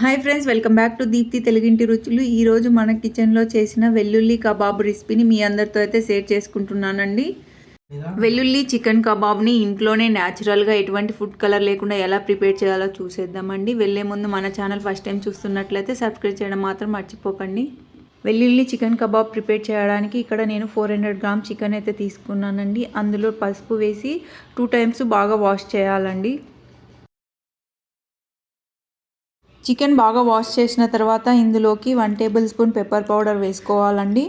Hi friends welcome back to Deepthi తెలుగింటి రుచులు ఈరోజు మన కిచెన్లో చేసిన వెల్లుల్లి కబాబ్ రెసిపీని మీ అందరితో అయితే షేర్ చేసుకుంటున్నానండి. వెల్లుల్లి చికెన్ కబాబ్ని ఇంట్లోనే న్యాచురల్గా ఎటువంటి ఫుడ్ కలర్ లేకుండా ఎలా ప్రిపేర్ చేయాలో చూసేద్దామండి. వెళ్ళే ముందు మన ఛానల్ ఫస్ట్ టైం చూస్తున్నట్లయితే సబ్స్క్రైబ్ చేయడం మాత్రం మర్చిపోకండి. వెల్లుల్లి చికెన్ కబాబ్ ప్రిపేర్ చేయడానికి ఇక్కడ నేను ఫోర్ హండ్రెడ్ గ్రామ్ చికెన్ అయితే తీసుకున్నానండి. అందులో పసుపు వేసి టూ టైమ్స్ బాగా వాష్ చేయాలండి. చికెన్ బాగా వాష్ చేసిన తర్వాత ఇందులోకి one tablespoon pepper powder వేసుకోవాలండి.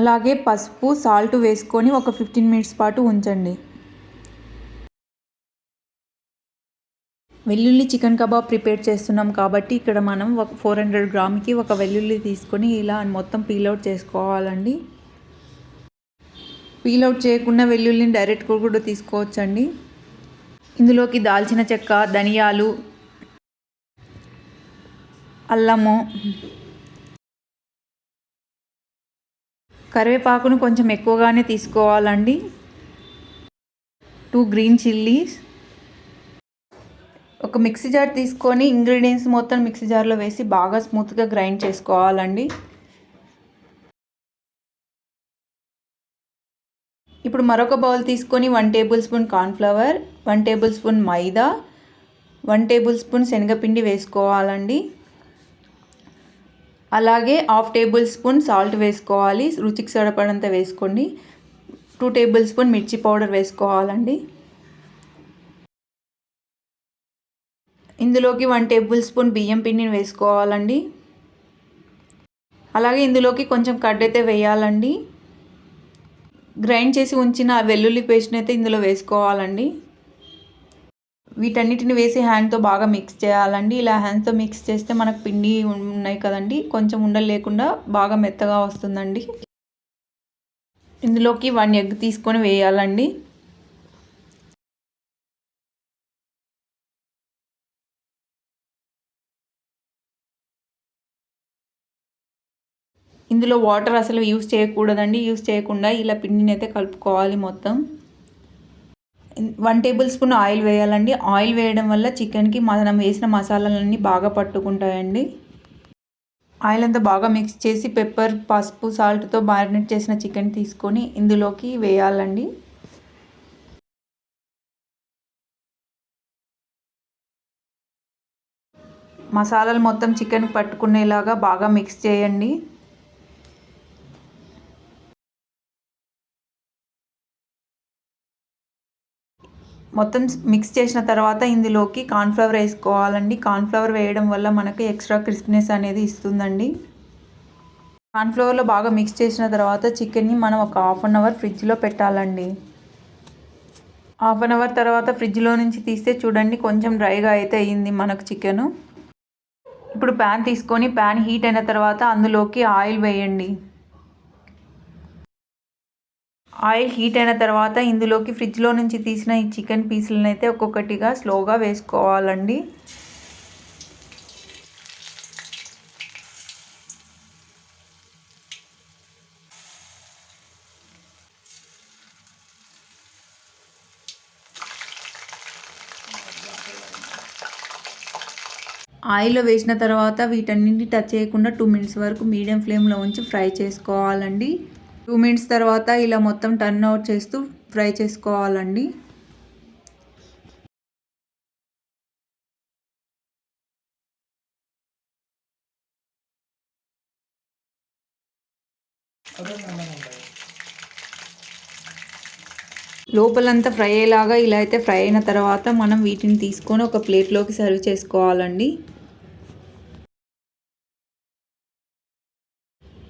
అలాగే పసుపు సాల్ట్ వేసుకొని ఒక ఫిఫ్టీన్ మినిట్స్ పాటు ఉంచండి. వెల్లుల్లి చికెన్ కబాబ్ ప్రిపేర్ చేస్తున్నాం కాబట్టి ఇక్కడ మనం ఒక ఫోర్ హండ్రెడ్ గ్రామ్కి ఒక వెల్లుల్లి తీసుకొని ఇలా మొత్తం పీలౌట్ చేసుకోవాలండి. పీలౌట్ చేయకుండా వెల్లుల్లిని డైరెక్ట్ కూడా తీసుకోవచ్చండి. ఇందులోకి దాల్చిన చెక్క ధనియాలు అల్లము. కరివేపాకును కొంచెం ఎక్కువగానే తీసుకోవాలండి. టూ గ్రీన్ చిల్లీస్ ఒక మిక్సీ జార్ తీసుకొని ఇంగ్రీడియంట్స్ మొత్తం మిక్సీ జార్లో వేసి బాగా స్మూత్గా గ్రైండ్ చేసుకోవాలండి. ఇప్పుడు మరొక బౌల్ తీసుకొని one tablespoon cornflour one tablespoon maida one tablespoon శనగపిండి వేసుకోవాలండి. అలాగే హాఫ్ టేబుల్ స్పూన్ సాల్ట్ వేసుకోవాలి. రుచికి సరిపడంత వేసుకోండి. టూ టేబుల్ స్పూన్ మిర్చి పౌడర్ వేసుకోవాలండి. ఇందులోకి వన్ టేబుల్ స్పూన్ బియ్యం పిండిని వేసుకోవాలండి. అలాగే ఇందులోకి కొంచెం కడ్ అయితే వేయాలండి. గ్రైండ్ చేసి ఉంచిన వెల్లుల్లి పేస్ట్ని అయితే ఇందులో వేసుకోవాలండి. వీటన్నిటిని వేసి హ్యాండ్తో బాగా మిక్స్ చేయాలండి. ఇలా హ్యాండ్తో మిక్స్ చేస్తే మనకు పిండి ఉన్నాయి కదండి. కొంచెం ఉండలు లేకుండా బాగా మెత్తగా వస్తుందండి. ఇందులోకి వన్ ఎగ్ తీసుకొని వేయాలండి. ఇందులో వాటర్ అసలు యూస్ చేయకూడదండి. యూస్ చేయకుండా ఇలా పిండిని అయితే కలుపుకోవాలి మొత్తం. వన్ టేబుల్ స్పూన్ ఆయిల్ వేయాలండి. ఆయిల్ వేయడం వల్ల చికెన్కి మనం వేసిన మసాలాలన్నీ బాగా పట్టుకుంటాయండి. ఆయిల్ అంతా బాగా మిక్స్ చేసి పెప్పర్ పసుపు సాల్ట్తో మ్యారినేట్ చేసిన చికెన్ తీసుకొని ఇందులోకి వేయాలండి. మసాలాలు మొత్తం చికెన్ పట్టుకునేలాగా బాగా మిక్స్ చేయండి. మొత్తం మిక్స్ చేసిన తర్వాత ఇందులోకి కార్న్ఫ్లవర్ వేసుకోవాలండి. కార్న్ఫ్లవర్ వేయడం వల్ల మనకి ఎక్స్ట్రా క్రిస్ప్నెస్ అనేది ఇస్తుందండి. కార్న్ఫ్లవర్లో బాగా మిక్స్ చేసిన తర్వాత చికెన్ని మనం ఒక హాఫ్ అన్ అవర్ ఫ్రిడ్జ్లో పెట్టాలండి. హాఫ్ అన్ అవర్ తర్వాత ఫ్రిడ్జ్లో నుంచి తీస్తే చూడండి కొంచెం డ్రైగా అయితే అయ్యింది మనకు చికెను ఇప్పుడు ప్యాన్ తీసుకొని ప్యాన్ హీట్ అయిన తర్వాత అందులోకి ఆయిల్ వేయండి. ఆయిల్ హీట్ అయిన తర్వాత ఇందులోకి ఫ్రిడ్జ్లో నుంచి తీసిన ఈ చికెన్ పీసులను అయితే ఒక్కొక్కటిగా స్లోగా వేసుకోవాలండి. ఆయిల్లో వేసిన తర్వాత వీటన్నింటిని టచ్ చేయకుండా టూ మినిట్స్ వరకు మీడియం ఫ్లేమ్లో ఉంచి ఫ్రై చేసుకోవాలండి. టూ మినిట్స్ తర్వాత ఇలా మొత్తం టర్న్ అవుట్ చేస్తూ ఫ్రై చేసుకోవాలండి. లోపలంతా ఫ్రై అయ్యేలాగా ఇలా అయితే ఫ్రై అయిన తర్వాత మనం వీటిని తీసుకొని ఒక ప్లేట్లోకి సర్వ్ చేసుకోవాలండి.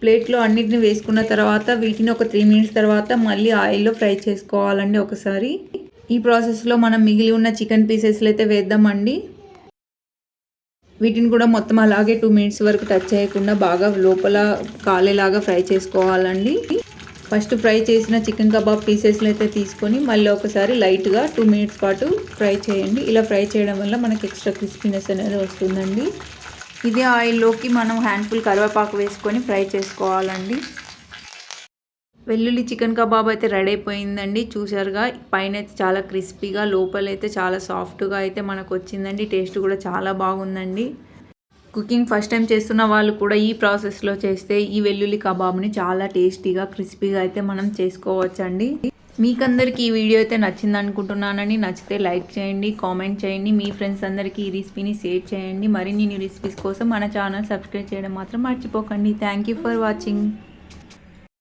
ప్లేట్లో అన్నిటిని వేసుకున్న తర్వాత వీటిని ఒక త్రీ మినిట్స్ తర్వాత మళ్ళీ ఆయిల్లో ఫ్రై చేసుకోవాలండి ఒకసారి. ఈ ప్రాసెస్లో మనం మిగిలి ఉన్న చికెన్ పీసెస్లు అయితే వేద్దామండి. వీటిని కూడా మొత్తం అలాగే టూ మినిట్స్ వరకు టచ్ చేయకుండా బాగా లోపల కాలేలాగా ఫ్రై చేసుకోవాలండి. ఫస్ట్ ఫ్రై చేసిన చికెన్ కబాబ్ పీసెస్లు అయితే తీసుకొని మళ్ళీ ఒకసారి లైట్గా టూ మినిట్స్ పాటు ఫ్రై చేయండి. ఇలా ఫ్రై చేయడం వల్ల మనకి ఎక్స్ట్రా క్రిస్పీనెస్ అనేది వస్తుందండి. ఇదే ఆయిల్లోకి మనం హ్యాండ్ఫుల్ కరివేపాకు వేసుకొని ఫ్రై చేసుకోవాలండి. వెల్లుల్లి చికెన్ కబాబ్ అయితే రెడీ అయిపోయిందండి. చూసారుగా పైన అయితే చాలా క్రిస్పీగా లోపల అయితే చాలా సాఫ్ట్గా అయితే మనకు వచ్చిందండి. టేస్ట్ కూడా చాలా బాగుందండి. కుకింగ్ ఫస్ట్ టైం చేస్తున్న వాళ్ళు కూడా ఈ ప్రాసెస్లో చేస్తే ఈ వెల్లుల్లి కబాబ్ని చాలా టేస్టీగా క్రిస్పీగా అయితే మనం చేసుకోవచ్చండి. మీకందరికీ ఈ వీడియో అయితే నచ్చింది అనుకుంటున్నానని నచ్చితే లైక్ చేయండి కామెంట్ చేయండి మీ ఫ్రెండ్స్ అందరికీ ఈ రెసిపీని షేర్ చేయండి. మరిన్ని న్యూ రెసిపీస్ కోసం మన ఛానల్ సబ్స్క్రైబ్ చేయడం మాత్రం మర్చిపోకండి. Thank you for watching.